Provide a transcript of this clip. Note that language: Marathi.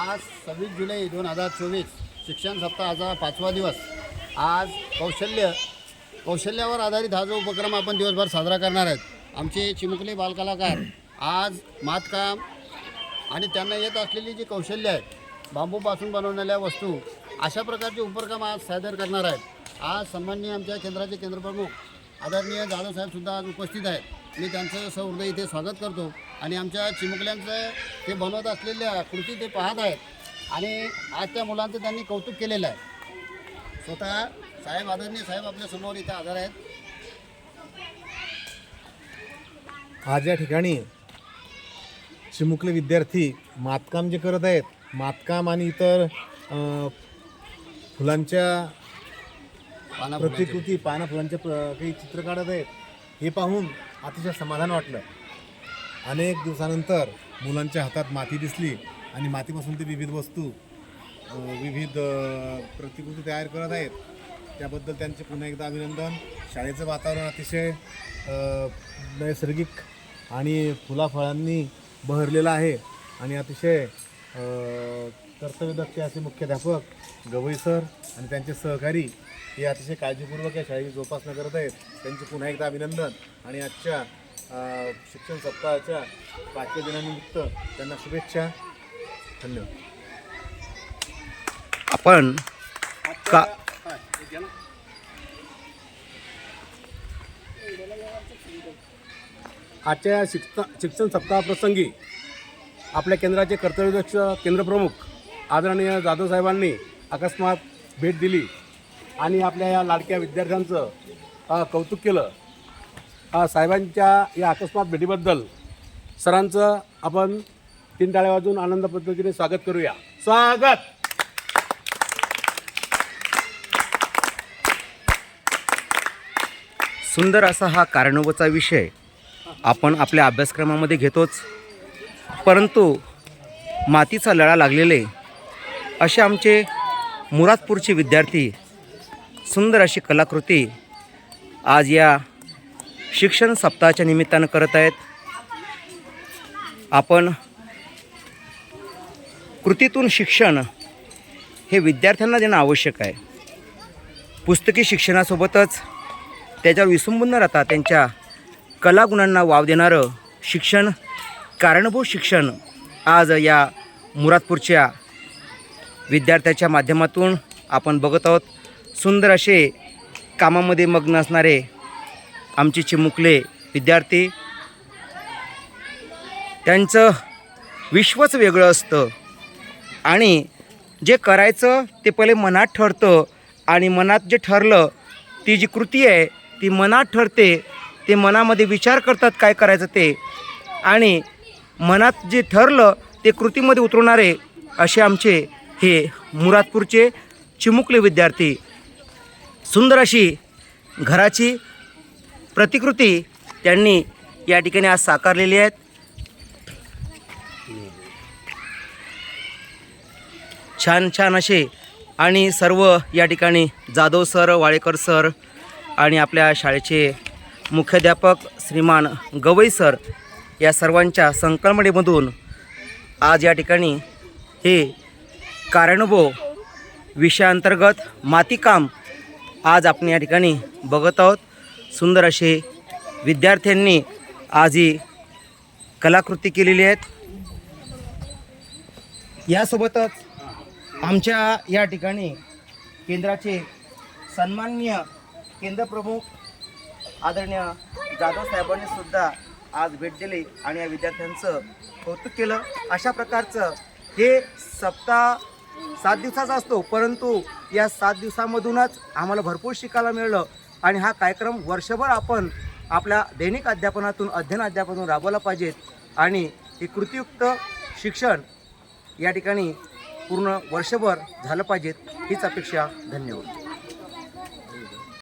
आज सव्वीस जुलै दोन हजार चोवीस शिक्षण सप्ताहाचा पाचवा दिवस. आज कौशल्य कौशल्यावर आधारित हा जो उपक्रम आपण दिवसभर साजरा करणार आहेत आमचे चिमुकले बालकलाकार आज मातकाम आणि त्यांना येत असलेली जी कौशल्य आहेत बांबूपासून बनवलेल्या वस्तू अशा प्रकारचे उपक्रम आज सादर करणार आहेत. आज सन्माननीय आमच्या केंद्राचे केंद्रप्रमुख आदरणीय जाधवसाहेबसुद्धा आज उपस्थित आहेत. मी त्यांचं सहृदय इथे स्वागत करतो. आणि आमच्या चिमुकल्यांचं ते बनवत असलेल्या कृती ते पाहत आहेत. आणि आज त्या मुलांचं त्यांनी कौतुक केलेलं आहे. स्वतः साहेब आदरणीय साहेब आपल्यासमोर इथे आधार आहेत. आज या ठिकाणी चिमुकले विद्यार्थी मातकाम जे करत आहेत मातकाम आणि इतर फुलांच्या पाना प्रतिकृती पाना फुलांच्या प्र- काही चित्र काढत आहेत हे पाहून अतिशय समाधान वाटलं. अनेक दिवसानंतर मुलांच्या हातात माती दिसली आणि मातीपासून ते विविध वस्तू विविध प्रतिकृती तयार करत आहेत. त्याबद्दल त्यांचे पुन्हा एकदा अभिनंदन. शाळेचं वातावरण अतिशय नैसर्गिक आणि फुलाफळांनी बहरलेलं आहे आणि अतिशय कर्तव्यदक्ष असे मुख्याध्यापक गवई सर आणि त्यांचे सहकारी हे अतिशय काळजीपूर्वक या शाळेची जोपासना करत आहेत. त्यांचे पुन्हा एकदा अभिनंदन आणि आजच्या शिक्षण सप्ताहाच्या पाचव्या दिनानिमित्त त्यांना शुभेच्छा. धन्यवाद. आपण का आजच्या शिक्षण शिक्षण सप्ताहाप्रसंगी आपल्या केंद्राचे कर्तव्यदक्ष केंद्रप्रमुख आदरणीय जाधव साहेबांनी अकस्मात भेट दिली आणि आपल्या या लाडक्या विद्यार्थ्यांचं कौतुक केलं. साहेबांच्या या अकस्मात भेटीबद्दल सरांचं आपण तीन टाळ्या वाजून आनंद पद्धतीने स्वागत करूया. स्वागत! सुंदर असा हा कारणोबाचा विषय आपण आपल्या अभ्यासक्रमामध्ये घेतोच. परंतु मातीचा लळा लागलेले असे आमचे मुरादपूरचे विद्यार्थी सुंदर अशी कलाकृती आज या शिक्षण सप्ताहाच्या निमित्तानं करत आहेत. आपण कृतीतून शिक्षण हे विद्यार्थ्यांना देणं आवश्यक आहे. पुस्तकी शिक्षणासोबतच त्याच्यावर विसंबून न राहता त्यांच्या कलागुणांना वाव देणारं शिक्षण कारणभूत शिक्षण आज या मुरादपूरच्या विद्यार्थ्याच्या माध्यमातून आपण बघत आहोत. सुंदर असे कामामध्ये मग्न असणारे आमचे चिमुकले विद्यार्थी त्यांचं विश्वच वेगळं असतं. आणि जे करायचं ते पहिले मनात ठरतं आणि मनात जे ठरलं ती जी कृती आहे ती मनात ठरते ते मनामध्ये विचार करतात काय करायचं ते. आणि मनात जे ठरलं ते कृतीमध्ये उतरवणारे असे आमचे हे मुरादपूरचे चिमुकले विद्यार्थी. सुंदर अशी घराची प्रतिकृती त्यांनी या ठिकाणी आज साकारलेली आहेत. छान छान असे आणि सर्व या ठिकाणी जाधव सर वाळेकर सर आणि आपल्या शाळेचे मुख्याध्यापक श्रीमान गवई सर या सर्वांच्या संकल्पनेमधून आज या ठिकाणी हे कारणबो विषयाअंतर्गत मातीकाम आज आपण या ठिकाणी बघत आहोत. सुंदर असे विद्यार्थ्यांनी आज ही कलाकृती केलेली आहेत. यासोबतच आमच्या या ठिकाणी केंद्राचे सन्माननीय केंद्रप्रमुख आदरणीय जाधव साहेबांनी सुद्धा आज भेट दिली आणि या विद्यार्थ्यांचं कौतुक केलं. अशा प्रकारचं हे सप्ताह सात दिवसाचा असतो परंतु या सात दिवसामधूनच आम्हाला भरपूर शिकायला मिळलं. आणि हा कार्यक्रम वर्षभर आपण आपल्या दैनिक अध्यापनातून अध्ययन अध्यापनातून राबवला पाहिजेत आणि हे कृतीयुक्त शिक्षण या ठिकाणी पूर्ण वर्षभर झालं पाहिजेत हीच अपेक्षा धन्यवाद.